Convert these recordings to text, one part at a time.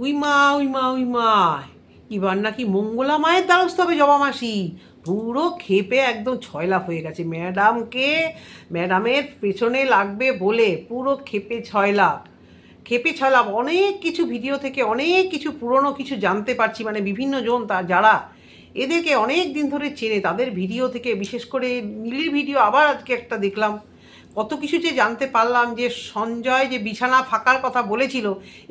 উইমা উইমা উইমা এবার নাকি মঙ্গলা মায়ের দ্বারস্থ হবে জবা মাসি। পুরো খেপে একদম ছয় লাভ হয়ে গেছে। ম্যাডামকে, ম্যাডামের পেছনে লাগবে বলে পুরো খেপে ছয় লাভ খেপে ছয় লাভ অনেক কিছু ভিডিও থেকে অনেক কিছু পুরনো কিছু জানতে পারছি। মানে বিভিন্ন জন তা, যারা এদেরকে অনেক দিন ধরে চেনে, তাদের ভিডিও থেকে বিশেষ করে নীলির ভিডিও আবার আজকে একটা দেখলাম। কত কিছু যে জানতে পারলাম যে সঞ্জয় যে বিছানা ফাঁকার কথা বলেছিল,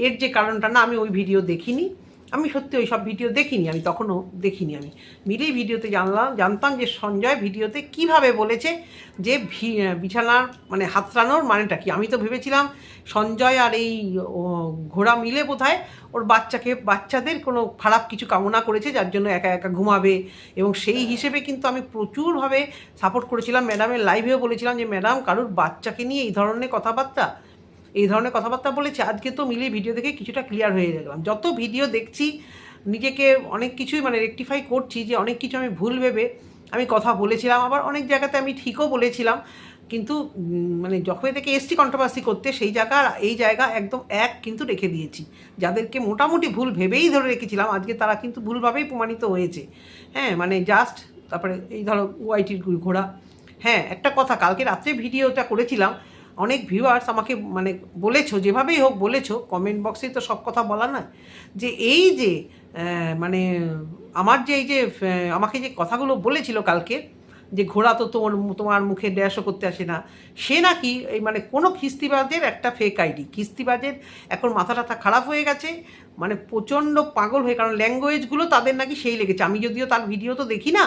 এর যে কারণটা না আমি ওই ভিডিও দেখিনি। আমি সত্যি ওই সব ভিডিও দেখিনি, আমি তখনও দেখিনি আমি। মিলেই ভিডিওতে জানলাম, জানতাম যে সঞ্জয় ভিডিওতে কীভাবে বলেছে যে বিছানার মানে হাতড়ানোর মানেটা কি। আমি তো ভেবেছিলাম সঞ্জয় আর এই ঘোড়া মিলে বোধহয় ওর বাচ্চাকে, বাচ্চাদের কোনো খারাপ কিছু কামনা করেছে, যার জন্য একা একা ঘুমাবে। এবং সেই হিসেবে কিন্তু আমি প্রচুরভাবে সাপোর্ট করেছিলাম। ম্যাডামের লাইভেও বলেছিলাম যে, ম্যাডাম, কারোর বাচ্চাকে নিয়ে এই ধরনের কথাবার্তা এই ধরনের কথাবার্তা বলেছে, আজকে তো মিলে ভিডিও দেখে কিছুটা ক্লিয়ার হয়ে গেলাম। যত ভিডিও দেখছি, নিজেকে অনেক কিছুই মানে রেকটিফাই করছি যে অনেক কিছু আমি ভুল ভেবে আমি কথা বলেছিলাম, আবার অনেক জায়গাতে আমি ঠিকও বলেছিলাম, কিন্তু মানে যখন থেকে এসছি কন্ট্রোভার্সি করতে, সেই জায়গা, এই জায়গা একদম এক কিন্তু রেখে দিয়েছি। যাদেরকে মোটামুটি ভুল ভেবেই ধরে রেখেছিলাম, আজকে তারা কিন্তু ভুলভাবেই প্রমাণিত হয়েছে। হ্যাঁ মানে জাস্ট তারপরে এই ধরো ওয়াইটির ঘোড়া। হ্যাঁ একটা কথা, কালকে রাত্রে ভিডিওটা করেছিলাম অনেক ভিউয়ার্স আমাকে মানে বলেছ, যেভাবেই হোক বলেছ কমেন্ট বক্সে তো সব কথা বলা নয়, যে এই যে মানে আমার যে এই যে আমাকে যে কথাগুলো বলেছিল কালকে, যে ঘোড়া তো তোমার তোমার মুখে ড্যাশও করতে আসে না, সে নাকি এই মানে কোনো খিস্তিবাজের একটা ফেক আইডি খিস্তিবাজের এখন মাথা টাথা খারাপ হয়ে গেছে মানে প্রচণ্ড পাগল হয়ে, কারণ ল্যাঙ্গুয়েজগুলো তাদের নাকি সেই লেগেছে, আমি যদিও তার ভিডিও তো দেখি না,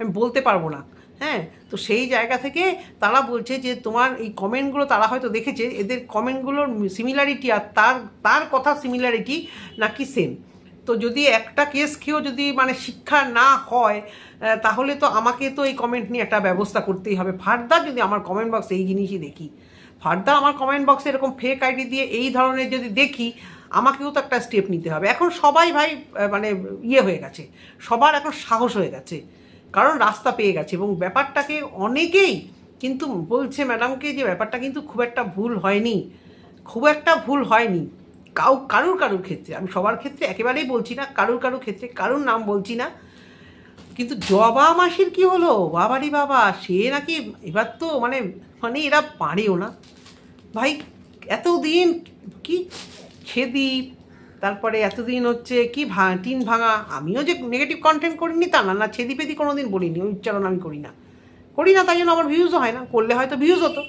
আমি বলতে পারব না। হ্যাঁ তো সেই জায়গা থেকে তারা বলছে যে তোমার এই কমেন্টগুলো তারা হয়তো দেখেছে, এদের কমেন্টগুলোর সিমিলারিটি আর তার তার কথা সিমিলারিটি নাকি সেম তো যদি একটা কেস খেয়েও যদি মানে শিক্ষা না হয় তাহলে তো আমাকে তো এই কমেন্ট নিয়ে একটা ব্যবস্থা করতেই হবে। ফার্দার যদি আমার কমেন্ট বক্স এই জিনিসই দেখি ফার্দার আমার কমেন্ট বক্সে এরকম ফেক আইডি দিয়ে এই ধরনের যদি দেখি, আমাকেও তো একটা স্টেপ নিতে হবে। এখন সবাই ভাই মানে ইয়ে হয়ে গেছে, সবার এখন সাহস হয়ে গেছে। কারণ রাস্তা পেয়ে গেছে এবং ব্যাপারটাকে অনেকেই কিন্তু বলছে ম্যাডামকে যে ব্যাপারটা কিন্তু খুব একটা ভুল হয়নি, খুব একটা ভুল হয়নি। কাউ, কারুর কারুর ক্ষেত্রে, আমি সবার ক্ষেত্রে একেবারেই বলছি না, কারুর কারুর ক্ষেত্রে, কারুর নাম বলছি না। কিন্তু জবা মাসির কি হলো? বাবারি বাবা, সে নাকি এবার তো মানে মানে এরা পারেও না। ভাই, এতদিন কি? খেদি তারপরে এতদিন হচ্ছে কি ভা, টিন ভাঙা, আমিও যে নেগেটিভ কন্টেন্ট করিনি তা না না, ছেদি পেদি কোনো দিন বলিনি ওই উচ্চারণ আমি করি না। করি না, তাই জন্য আমার ভিউজও হয় না, করলে হয়তো ভিউজ হতো।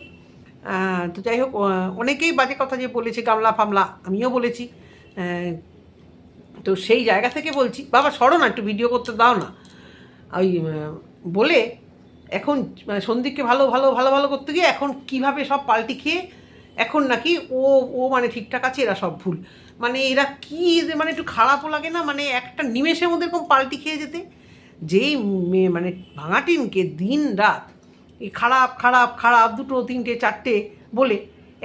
তো যাই হোক অনেকেই বাজে কথা যে বলেছে, গামলা ফামলা, আমিও বলেছি। তো সেই জায়গা থেকে বলছি, বাবা সরো না, একটু ভিডিও করতে দাও না। ওই বলে এখন সন্দীপকে ভালো ভালো ভালো ভালো করতে গিয়ে এখন কীভাবে সব পাল্টি খেয়ে এখন নাকি ও ও মানে ঠিকঠাক আছে, এরা সব ভুল। মানে এরা কি মানে একটু খারাপও লাগে না? মানে একটা নিমেষের মধ্যে এরকম পাল্টি খেয়ে যেতে? যেই মেয়ে মানে ভাঙাটিনকে দিন রাত এই খারাপ খারাপ খারাপ দুটো, তিনটে, চারটে বলে,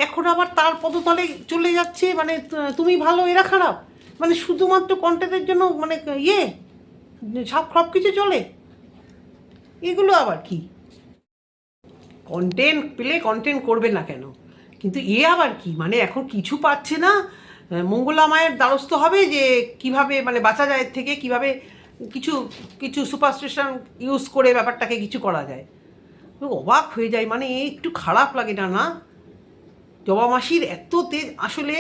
এখন আবার তার পদতলে চলে যাচ্ছে মানে তুমি ভালো, এরা খারাপ। মানে শুধুমাত্র কন্টেন্টের জন্য মানে ইয়ে সব সব কিছু চলে। এগুলো আবার কি? কন্টেন্ট পেলে কন্টেন্ট করবে না কেন? কিন্তু এ আবার কি? মানে এখন কিছু পাচ্ছে না। মঙ্গলা মায়ের দ্বারস্থ হবে যে কীভাবে মানে বাঁচা যায় থেকে কীভাবে কিছু কিছু সুপারস্টিশন ইউজ করে ব্যাপারটাকে কিছু করা যায়। অবাক হয়ে যায় মানে একটু খারাপ লাগে না না? জবা মাসির এত তেজ আসলে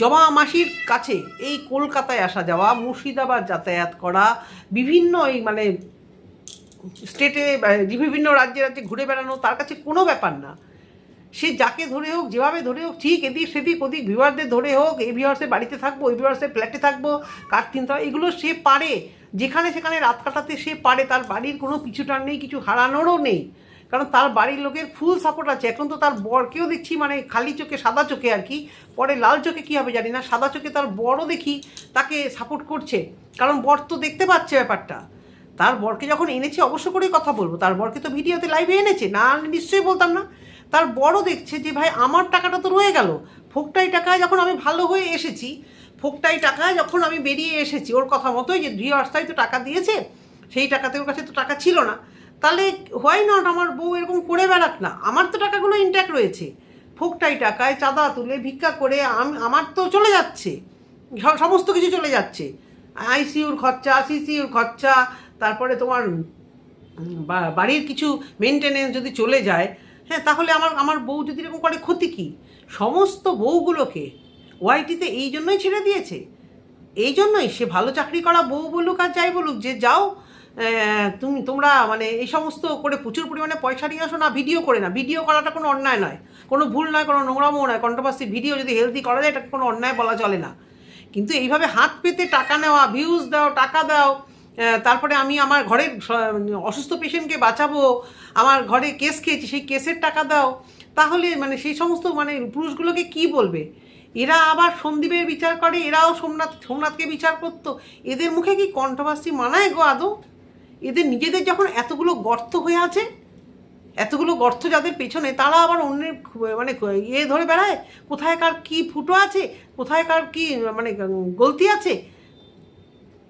জবা মাসির কাছে এই কলকাতায় আসা যাওয়া, মুর্শিদাবাদ যাতায়াত করা, বিভিন্ন এই মানে স্টেটে বা বিভিন্ন রাজ্যে রাজ্যে ঘুরে বেড়ানো, তার কাছে কোনো ব্যাপার না। সে যাকে ধরে হোক, যেভাবে ধরে হোক, ঠিক এদিক সেদিক, ওদিক ভিউয়ারদের ধরে হোক, এই ভিউয়ার্সের বাড়িতে থাকব ওই ভিউয়ার্সের ফ্ল্যাটে থাকব, কার তিনটা এগুলো সে পারে। যেখানে সেখানে রাত কাটাতে সে পারে, তার বাড়ির কোনো পিছুটান নেই, কিছু হারানোরও নেই। কারণ তার বাড়ির লোকের ফুল সাপোর্ট আছে। এখন তো তার বরকেও দেখছি মানে খালি চোখে, সাদা চোখে আর কি। পরে লাল চোখে কী হবে জানি না, সাদা চোখে তার বড়ও দেখি, তাকে সাপোর্ট করছে। কারণ বর তো দেখতে পাচ্ছে ব্যাপারটা। তার বরকে যখন এনেছে, অবশ্য করেই কথা বলব। তার বরকে তো ভিডিওতে লাইভে এনেছে। না নিশ্চয়ই বলতাম না। তার বড় দেখছে যে, ভাই, আমার টাকাটা তো রয়ে গেল। ফোকটাই টাকায় যখন আমি ভালো হয়ে এসেছি, ফোকটাই টাকায় যখন আমি বেরিয়ে এসেছি, ওর কথা মতোই যে অস্থায় তো টাকা দিয়েছে, সেই টাকাতে ওর কাছে তো টাকা ছিল না। তাহলে হোয়াই নট আমার বউ এরকম করে বেড়াক না? আমার তো টাকাগুলো ইনট্যাক্ট রয়েছে। ফোকটাই টাকায় চাঁদা তুলে ভিক্ষা করে আম- আমার তো চলে যাচ্ছে। সমস্ত কিছু চলে যাচ্ছে। আইসিইউর খরচা সিসিউর খরচা, তারপরে তোমার বাড়ির কিছু মেনটেনেন্স যদি চলে যায় হ্যাঁ তাহলে আমার আমার বউ যদি এরকম করে, ক্ষতি কী? সমস্ত বউগুলোকে ওয়াইটিতে এই জন্যই ছেড়ে দিয়েছে। এই জন্যই সে ভালো চাকরি করা বউ বলুক আর যাই বলুক, যে যাও তুমি, তোমরা মানে এই সমস্ত করে প্রচুর পরিমাণে পয়সা নিয়ে আসো না, ভিডিও করে না। ভিডিও করাটা কোনো অন্যায় নয়। কোনো ভুল নয়, কোনো নোংরামো নয়। কন্ট্রোভার্সি ভিডিও যদি হেলদি করা যায়, এটাকে কোনো অন্যায় বলা চলে না। কিন্তু এইভাবে হাত পেতে টাকা নেওয়া ভিউজ দাও, টাকা দাও তারপরে আমি আমার ঘরের, অসুস্থ পেশেন্টকে বাঁচাবো আমার ঘরে কেস খেয়েছি, সেই কেসের টাকা দাও। তাহলে মানে সেই সমস্ত মানে পুরুষগুলোকে কি বলবে? এরা আবার সন্দীপের বিচার করে, এরাও সোমনাথ, সোমনাথকে বিচার করতো। এদের মুখে কি কন্ট্রোভার্সি মানায় গো আদৌ? এদের নিজেদের যখন এতগুলো গর্ত হয়ে আছে, এতগুলো গর্ত যাদের পেছনে, তারা আবার অন্যের মানে ইয়ে ধরে বেড়ায়? কোথায় কার কী ফুটো আছে? কোথায় কার কী মানে গলতি আছে?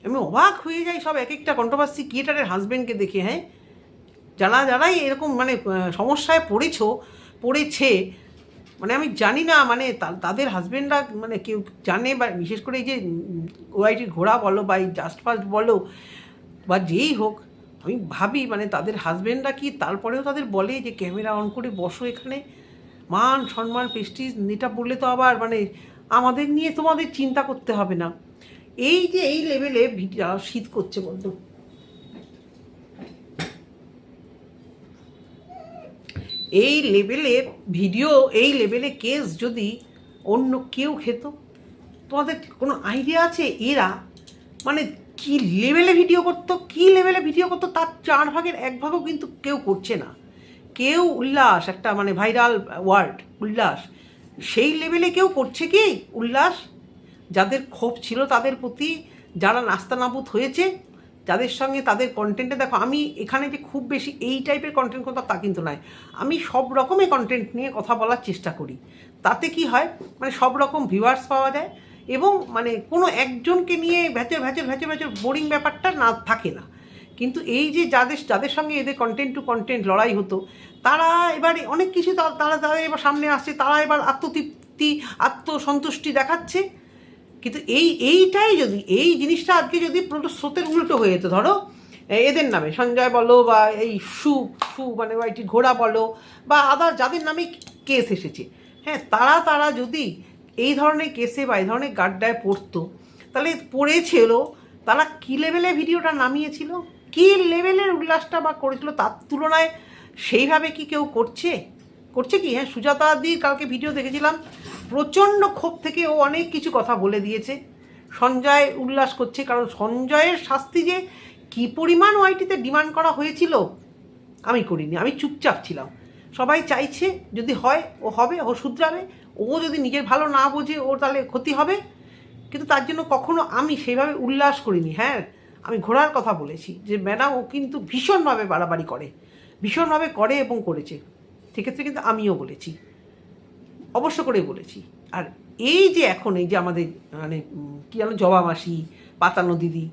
আমি অবাক হয়ে যাই সব এক একটা কন্ট্রোভার্সি ক্রিয়েটারের হাজবেন্ডকে দেখে হ্যাঁ? যারা যারাই এরকম মানে সমস্যায় পড়েছো, পড়েছে মানে আমি জানি না মানে তাদের হাজবেন্ডরা মানে কেউ জানে বা বিশেষ করে এই যে ওআইটির ঘোড়া বলো বা এই জাস্ট ফাস্ট বলো বা যেই হোক, আমি ভাবি মানে তাদের হাজবেন্ডরা কি তারপরেও তাদের বলে যে, ক্যামেরা অন করে বসো এখানে। মান, সম্মান প্রেস্টিজ এটা বললে তো আবার মানে আমাদের নিয়ে তোমাদের চিন্তা করতে হবে না। এই যে, এই লেভেলে শীত করছে বড্ড। এই লেভেলে ভিডিও, এই লেভেলে কেস যদি অন্য কেউ খেত, তোমাদের কোনো আইডিয়া আছে এরা? মানে কি লেভেলে ভিডিও করতো, কি লেভেলে ভিডিও করতো, তার চার ভাগের এক ভাগও কিন্তু কেউ করছে না। কেউ উল্লাস, একটা মানে ভাইরাল ওয়ার্ড, উল্লাস। সেই লেভেলে কেউ করছে কি উল্লাস? যাদের ক্ষোভ ছিল তাদের প্রতি, যারা নাস্তানাবুদ হয়েছে যাদের সঙ্গে তাদের কন্টেন্টে দেখো, আমি এখানে যে খুব বেশি এই টাইপের কন্টেন্ট কথা তা কিন্তু নয়। আমি সব রকমের কন্টেন্ট নিয়ে কথা বলার চেষ্টা করি। তাতে কি হয় মানে সব রকম ভিউয়ার্স পাওয়া যায় এবং মানে কোনো একজনকে নিয়ে ভ্যাচর ভ্যাচর ভ্যাচর ভ্যাচর বোরিং ব্যাপারটা না, থাকে না। কিন্তু এই যে যাদের যাদের সঙ্গে এদের কন্টেন্ট টু কন্টেন্ট লড়াই হতো, তারা এবারে অনেক কিছু তারা তারা এবার সামনে আসছে, তারা এবার আত্মতৃপ্তি, আত্মসন্তুষ্টি দেখাচ্ছে। কিন্তু এই, এইটাই যদি, এই জিনিসটা আজকে যদি পুরোটা স্রোতের উল্টো হয়ে যেত, ধরো এদের নামে, সঞ্জয় বলো বা এই সু সু মানে ওয়াইটি ঘোড়া বলো বা আদার যাদের নামে কেস এসেছে হ্যাঁ তারা তারা যদি এই ধরনের কেসে বা এই ধরনের গাড্ডায় পড়তো, তাহলে পড়েছিল, তারা কী লেভেলে ভিডিওটা নামিয়েছিল? কী লেভেলের উল্লাসটা বা করেছিল তার তুলনায় সেইভাবে কি কেউ করছে? করছে কি? হ্যাঁ সুজাতা দি কালকে ভিডিও দেখেছিলাম। প্রচণ্ড ক্ষোভ থেকে ও অনেক কিছু কথা বলে দিয়েছে। সঞ্জয় উল্লাস করছে, কারণ সঞ্জয়ের শাস্তি যে কি পরিমাণ ওয়াইটিতে ডিমান্ড করা হয়েছিল, আমি করিনি, আমি চুপচাপ ছিলাম। সবাই চাইছে যদি হয়, ও হবে, ও শুধরাবে। ও যদি নিজের ভালো না বোঝে, ওর তাহলে ক্ষতি হবে। কিন্তু তার জন্য কখনো আমি সেইভাবে উল্লাস করিনি। হ্যাঁ আমি ঘোড়ার কথা বলেছি যে, ম্যাডাম ও কিন্তু ভীষণভাবে বাড়াবাড়ি করে। ভীষণভাবে করে এবং করেছে। সেক্ষেত্রে কিন্তু আমিও বলেছি। অবশ্য করে বলেছি। আর এই যে এখন এই যে আমাদের মানে কি জানো জবা মাসি পাতানো দিদি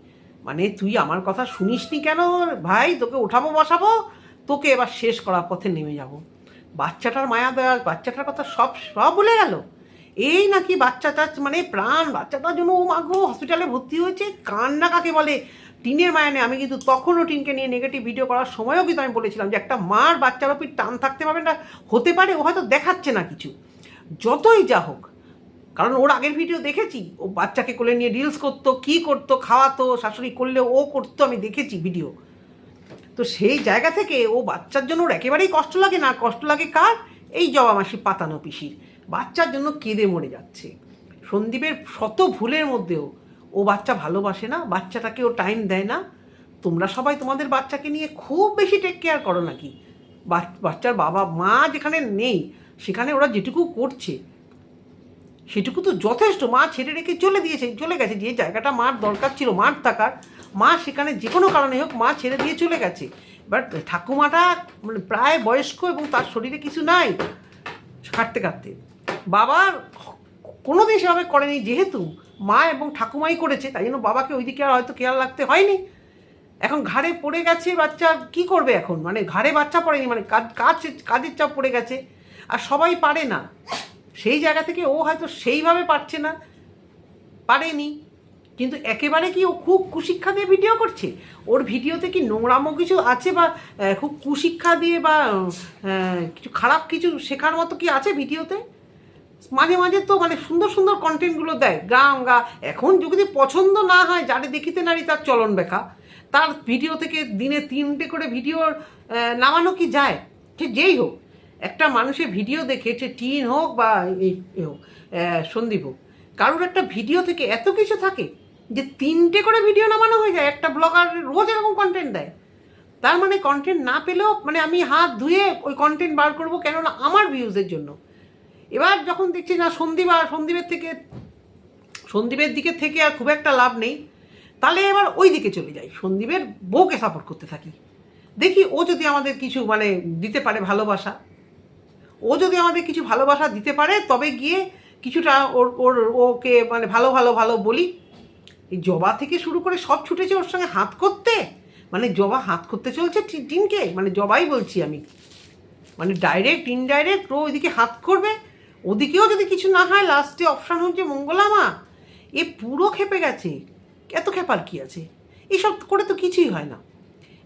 মানে তুই আমার কথা শুনিসনি কেন? ভাই, তোকে ওঠাবো, বসাবো, তোকে এবার শেষ করার পথে নেমে যাব। বাচ্চাটার মায়া দেওয়া বাচ্চাটার কথা সব সব ভুলে গেল? এই নাকি বাচ্চাটা মানে প্রাণ, বাচ্চাটার জন্য ও মাগো হসপিটালে ভর্তি হয়েছে, কান্না কাকে বলে? টিনের মায়ানে আমি কিন্তু তখনও টিনকে নিয়ে নেগেটিভ ভিডিও করার সময়ও কিন্তু আমি বলেছিলাম যে একটা মার বাচ্চার ওপর টান থাকতে পারবে না, হতে পারে ও হয়তো দেখাচ্ছে না কিছু। যতই যা হোক, কারণ ওর আগের ভিডিও দেখেছি, ও বাচ্চাকে কোলে নিয়ে রিলস করতো, কী করতো, খাওয়াতো, শাশুড়ি করলে ও করতো, আমি দেখেছি ভিডিও তো সেই জায়গা থেকে ও বাচ্চার জন্য ওর একেবারেই কষ্ট লাগে না, কষ্ট লাগে কার? এই জবা মাসি পাতানো পিসির। বাচ্চার জন্য কেঁদে মরে যাচ্ছে। সন্দীপের শত ভুলের মধ্যেও ও বাচ্চা ভালোবাসে না বাচ্চাটাকে ও টাইম দেয় না। তোমরা সবাই তোমাদের বাচ্চাকে নিয়ে খুব বেশি টেক কেয়ার করো নাকি? বাচ্চার বাবা মা যেখানে নেই, সেখানে ওরা যেটুকু করছে, সেটুকু তো যথেষ্ট। মা ছেড়ে রেখে চলে দিয়েছে, চলে গেছে। যে জায়গাটা মার দরকার ছিল, মার থাকার, মা সেখানে যে কোনো কারণে হোক মা ছেড়ে দিয়ে চলে গেছে। বাট ঠাকুমাটা মানে প্রায় বয়স্ক এবং তার শরীরে কিছু নাই কাটতে কাটতে বাবার কোনোদিন সেভাবে করেনি। যেহেতু মা এবং ঠাকুমাই করেছে, তাই জন্য বাবাকে ওইদিকে আর হয়তো খেয়াল রাখতে হয়নি। এখন ঘাড়ে পড়ে গেছে বাচ্চা, কি করবে এখন? মানে ঘাড়ে বাচ্চা পড়েনি মানে কাজ কাজের চাপ পড়ে গেছে। আর সবাই পারে না। সেই জায়গা থেকে ও হয়তো সেইভাবে পারছে না, পারেনি। কিন্তু একেবারে কি ও খুব কুশিক্ষা দিয়ে ভিডিও করছে? ওর ভিডিওতে কি নোংরামো কিছু আছে বা খুব কুশিক্ষা দিয়ে বা কিছু খারাপ কিছু শেখার মতো কি আছে ভিডিওতে? মাঝে মাঝে তো মানে সুন্দর সুন্দর কন্টেন্টগুলো দেয়। গ্রাম গা। এখন যদি পছন্দ না হয়, যারে দেখিতে নারী তার চলন বেখা তার ভিডিও থেকে দিনে তিনটে করে ভিডিও নামানো কি যায়? সে যেই হোক। একটা মানুষের ভিডিও দেখে, সে টিন হোক বা এই হোক সন্দীপ হোক, কারোর একটা ভিডিও থেকে এত কিছু থাকে যে তিনটে করে ভিডিও নামানো হয়ে যায়। একটা ব্লগার রোজ এরকম কন্টেন্ট দেয়। তার মানে কন্টেন্ট না পেলেও মানে আমি হাত ধুয়ে ওই কন্টেন্ট বার করব কেননা আমার ভিউজের জন্য। এবার যখন দেখছি না, সন্দীপ আর সন্দীপের থেকে, সন্দীপের দিকে থেকে আর খুব একটা লাভ নেই, তাহলে এবার ওই দিকে চলে যাই। সন্দীপের বউকে সাপোর্ট করতে থাকি। দেখি ও যদি আমাদের কিছু মানে দিতে পারে ভালোবাসা। ও যদি আমাদের কিছু ভালোবাসা দিতে পারে, তবে গিয়ে কিছুটা ওর ওর, ওকে মানে ভালো ভালো ভালো বলি। এই জবা থেকে শুরু করে সব ছুটেছে ওর সঙ্গে হাত করতে। মানে জবা হাত করতে চলছে টিনকে। মানে জবাই বলছি আমি। মানে ডাইরেক্ট ইনডাইরেক্ট ও ওইদিকে হাত করবে। ওদিকেও যদি কিছু না হয় লাস্টে অপশান হচ্ছে মঙ্গলামা। এ পুরো খেপে গেছে। এত খেপার কি আছে? এসব করে তো কিছুই হয় না।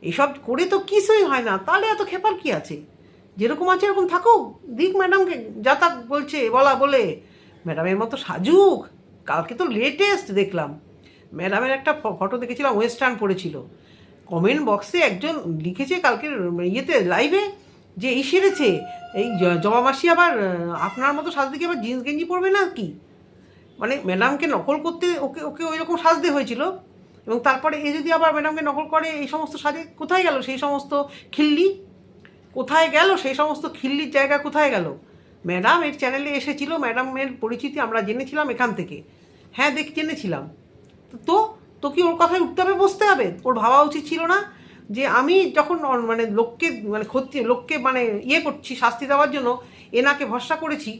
এসব করে তো কিছুই হয় না। তাহলে এত খেপার কি আছে? যেরকম আছে এরকম থাকুক। দিক ম্যাডামকে যা তা বলছে, বলা বলে। ম্যাডামের মতো সাজুক। কালকে তো লেটেস্ট দেখলাম। ম্যাডামের একটা ফটো দেখেছিলাম ওয়েস্টার্ন পড়েছিল। কমেন্ট বক্সে একজন লিখেছে কালকের ইয়েতে লাইভে যে এই সেরেছে এই জবা মাসি আবার আপনার মতো সাজতে কি আবার জিন্স গেঞ্জি পরবে না কি? মানে ম্যাডামকে নকল করতে ওকে ওকে ওই রকম সাজতে হয়েছিল। এবং তারপরে এ যদি আবার ম্যাডামকে নকল করে, এই সমস্ত সাজে, কোথায় গেল সেই সমস্ত খিল্লি? কোথায় গেল সেই সমস্ত খিল্লির জায়গা কোথায় গেল? ম্যাডাম এর চ্যানেলে এসেছিল ম্যাডামের পরিচিতি আমরা জেনেছিলাম এখান থেকে। হ্যাঁ দেখ, জেনেছিলাম। তো তো কি ওর কথায় উঠতে হবে, বসতে হবে? ওর ভাবা উচিত ছিল না। যে আমি যখন মানে লোককে মানে ক্ষতি, লোককে মানে ইয়ে করছি, শাস্তি দেওয়ার জন্য, এনাকে ভরসা করেছি,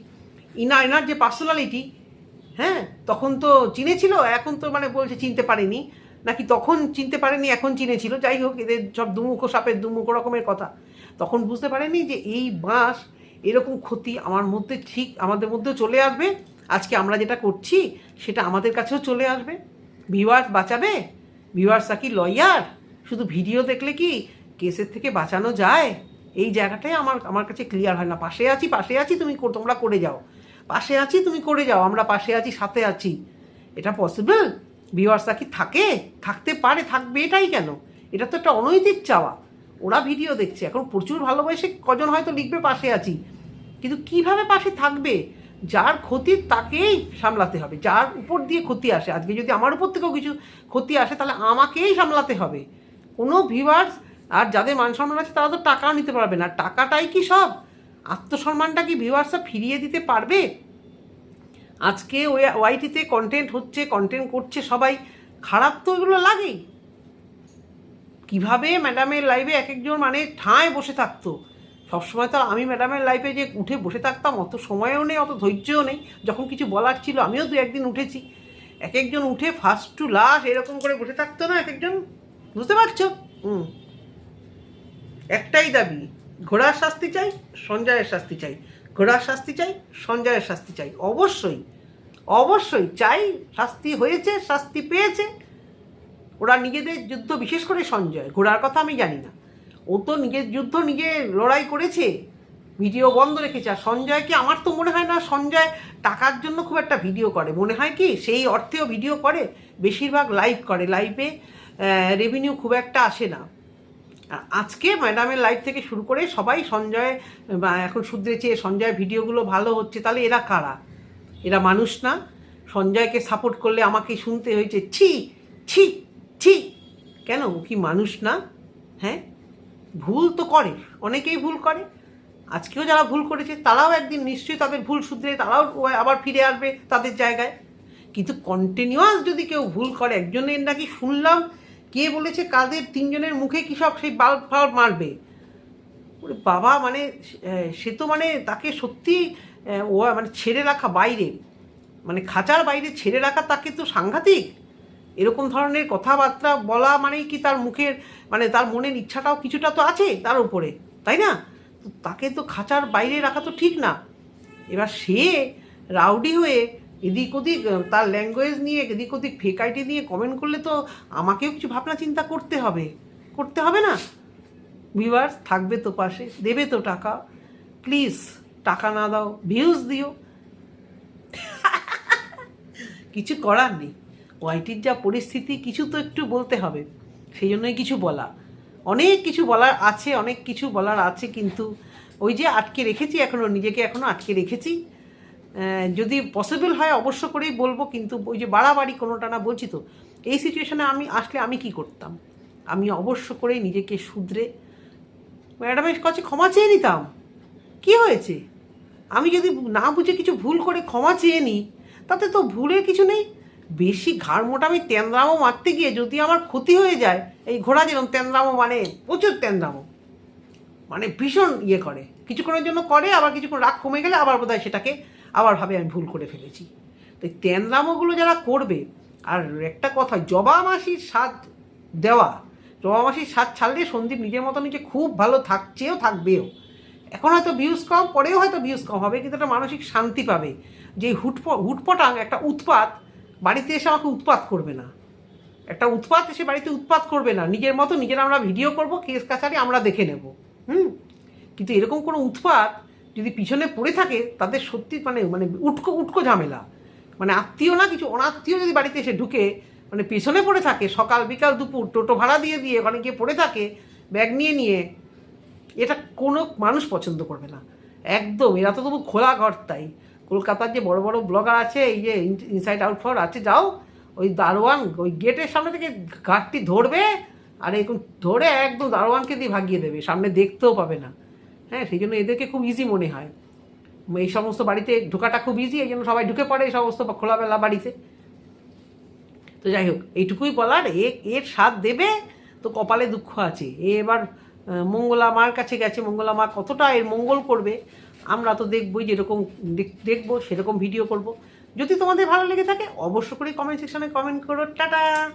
ইনা, এনার যে পার্সোনালিটি হ্যাঁ তখন তো চিনেছিল, এখন তো মানে বলছে চিনতে পারেনি, নাকি তখন চিনতে পারেনি, এখন চিনেছিল, যাই হোক, এদের সব দুমুখো সাপের দুমুখো রকমের কথা। তখন বুঝতে পারেনি যে এই বাঁশ এরকম ক্ষতি আমার মধ্যে ঠিক, আমাদের মধ্যেও চলে আসবে, আজকে আমরা যেটা করছি, সেটা আমাদের কাছেও চলে আসবে। ভিউয়ার্স বাঁচাবে? ভিউয়ার্সরা কি লয়ার? শুধু ভিডিও দেখলে কি কেসের থেকে বাঁচানো যায়? এই জায়গাটাই আমার আমার কাছে ক্লিয়ার হয় না। পাশে আছি পাশে আছি, তুমি তোমরা করে যাও। পাশে আছি, তুমি করে যাও। আমরা পাশে আছি, সাথে আছি। এটা পসিবল ভিউয়ার্সরা কি থাকে? থাকতে পারে, থাকবে এটাই কেন? এটা তো একটা অনৈতিক চাওয়া। ওরা ভিডিও দেখছে। এখন প্রচুর ভালোবাসে কজন হয়তো লিখবে পাশে আছি। কিন্তু কীভাবে পাশে থাকবে? যার ক্ষতি তাকেই সামলাতে হবে। যার উপর দিয়ে ক্ষতি আসে। আজকে যদি আমার উপর থেকেও কিছু ক্ষতি আসে, তাহলে আমাকেই সামলাতে হবে। কোনো ভিউয়ার্স আর যাদের মান সম্মান আছে তারা তো টাকাও নিতে পারবে না। টাকাটাই কি সব? আত্মসম্মানটা কি ভিউয়ার্সরা ফিরিয়ে দিতে পারবে? আজকে ওই ওয়াইটিতে কন্টেন্ট হচ্ছে কন্টেন্ট করছে সবাই। খারাপ তো এগুলো লাগেই। কীভাবে ম্যাডামের লাইভে এক একজন মানে ঠাঁয় বসে থাকতো? সবসময় তো আমি ম্যাডামের লাইফে যে উঠে বসে থাকতাম, অত সময়ও নেই, অত ধৈর্যও নেই। যখন কিছু বলার ছিল, আমিও দু একদিন উঠেছি। এক একজন উঠে ফার্স্ট টু লাস্ট এরকম করে বসে থাকতো না এক একজন বুঝতে পারছ? হুম। একটাই দাবি ঘোড়ার শাস্তি চাই সঞ্জয়ের শাস্তি চাই। ঘোড়ার শাস্তি চাই সঞ্জয়ের শাস্তি চাই। অবশ্যই অবশ্যই চাই শাস্তি হয়েছে শাস্তি পেয়েছে। ওরা নিজেদের যুদ্ধ বিশেষ করে সঞ্জয় ঘোড়ার কথা আমি জানি না। ও তো নিজের যুদ্ধ নিজে লড়াই করেছে ভিডিও বন্ধ রেখেছে। আর সঞ্জয়কে আমার তো মনে হয় না সঞ্জয় টাকার জন্য খুব একটা ভিডিও করে। মনে হয় কি সেই অর্থেও ভিডিও করে বেশিরভাগ লাইভ করে। লাইভে রেভিনিউ খুব একটা আসে না। আজকে ম্যাডামের লাইভ থেকে শুরু করে সবাই সঞ্জয় এখন শুধরেছে সঞ্জয় ভিডিওগুলো ভালো হচ্ছে, তাহলে এরা কারা? এরা মানুষ না। সঞ্জয়কে সাপোর্ট করলে আমাকে শুনতে হয়েছে, ছি ছি ছি। কেন? ও কি মানুষ না? হ্যাঁ? ভুল তো করে, অনেকেই ভুল করে। আজকেও যারা ভুল করেছে, তারাও একদিন নিশ্চয়ই তাদের ভুল শুধরে, তারাও আবার ফিরে আসবে তাদের জায়গায়। কিন্তু কন্টিনিউয়াস যদি কেউ ভুল করে, একজনের নাকি শুনলাম কে বলেছে কাদের তিনজনের মুখে কি সব সেই বাল্ব ফাল্ব মারবে? বাবা মানে সে তো মানে তাকে সত্যি ও মানে ছেড়ে রাখা বাইরে। মানে খাঁচার বাইরে ছেড়ে রাখা তাকে তো সাংঘাতিক। এরকম ধরনের কথাবার্তা বলা মানেই কি তার মুখের মানে তার মনের ইচ্ছাটাও কিছুটা তো আছে তার উপরে, তাই না? তো তাকে তো খাঁচার বাইরে রাখা তো ঠিক না। এবার সে রাউডি হয়ে এদিক ওদিক তার ল্যাঙ্গুয়েজ নিয়ে এদিক ওদিক ফেক আইডি নিয়ে কমেন্ট করলে তো আমাকেও কিছু ভাবনা চিন্তা করতে হবে। করতে হবে না? ভিউয়ার্স থাকবে তো পাশে, দেবে তো টাকা। প্লিজ টাকা না দাও ভিউজ দিও। কিছু করার নেই। ওয়াইটির যা পরিস্থিতি, কিছু তো একটু বলতে হবে। সেই জন্যই কিছু বলা। অনেক কিছু বলার আছে, অনেক কিছু বলার আছে, কিন্তু ওই যে আটকে রেখেছি এখনও নিজেকে এখনও আটকে রেখেছি। যদি পসিবল হয় অবশ্য করেই বলব, কিন্তু ওই যে বাড়াবাড়ি কোনোটা না বলছি তো, এই সিচুয়েশনে আমি আসলে আমি কি করতাম? আমি অবশ্য করেই নিজেকে শুধরে ম্যাডামের কাছে ক্ষমা চেয়ে নিতাম। কি হয়েছে? আমি যদি না বুঝে কিছু ভুল করে ক্ষমা চেয়ে নিই, তাতে তো ভুলের কিছু নেই। বেশি ঘাড় মোটা আমি তেন্দ্রামো মারতে গিয়ে যদি আমার ক্ষতি হয়ে যায়, এই ঘোড়া যেরকম তেন্দ্রামো মানে প্রচুর তেন্দ্রামো মানে ভীষণ ইয়ে করে। কিছুক্ষণের জন্য করে, আবার কিছুক্ষণ রাগ কমে গেলে আবার বোধহয় সেটাকে আবার ভাবে আমি ভুল করে ফেলেছি। তো এই তেন্দ্রামোগুলো যারা করবে, আর একটা কথা, জবা মাসির স্বাদ দেওয়া, জবা মাসির স্বাদ ছাড়লে সন্দীপ নিজের মতো নিজে খুব ভালো থাকছেও থাকবেও। এখন হয়তো ভিউজ কম, পরেও হয়তো ভিউজ কম হবে, কিন্তু একটা মানসিক শান্তি পাবে যে হুটপ, হুটপটাং একটা উৎপাত বাড়িতে এসে আমাকে উৎপাত করবে না। একটা উৎপাত এসে বাড়িতে উৎপাত করবে না। নিজের মতো নিজেরা আমরা ভিডিও করব কেস কাছারি আমরা দেখে নেব। হুম? কিন্তু এরকম কোনো উৎপাত যদি পিছনে পড়ে থাকে, তাদের সত্যি মানে মানে উটকো উটকো ঝামেলা। মানে আত্মীয় না, কিছু অনাত্মীয় যদি বাড়িতে এসে ঢুকে মানে পেছনে পড়ে থাকে, সকাল, বিকাল, দুপুর, টোটো ভাড়া দিয়ে দিয়ে ওখানে গিয়ে পড়ে থাকে, ব্যাগ নিয়ে নিয়ে, এটা কোনো মানুষ পছন্দ করবে না। একদম, এরা তো তবু খোলা ঘর তাই। কলকাতার যে বড় বড় ব্লগার আছে, এই যে ইনসাইড আউট ফর আছে, যাও, ওই দারোয়ান, ওই গেটের সামনে থেকে ঘাটটি ধরবে, আর এরকম ধরে একদম দারোয়ানকে দিয়ে ভাগিয়ে দেবে, সামনে দেখতেও পাবে না। হ্যাঁ সেই জন্য এদেরকে খুব ইজি মনে হয়। এই সমস্ত বাড়িতে ঢোকাটা খুব ইজি এই জন্য সবাই ঢুকে পড়ে এই সমস্ত খোলামেলা বাড়িতে। তো যাই হোক, এইটুকুই বলার, এ, এর স্বাদ দেবে তো কপালে দুঃখ আছে। এ এবার মঙ্গলা মার কাছে গেছে, মঙ্গলা মা কতটা এর মঙ্গল করবে, আমরা তো দেখবই যেরকম দেখ- দেখব, সেরকম ভিডিও করব। যদি তোমাদের ভালো লেগে থাকে, অবশ্য করে কমেন্ট সেকশনে কমেন্ট করো। টাটা!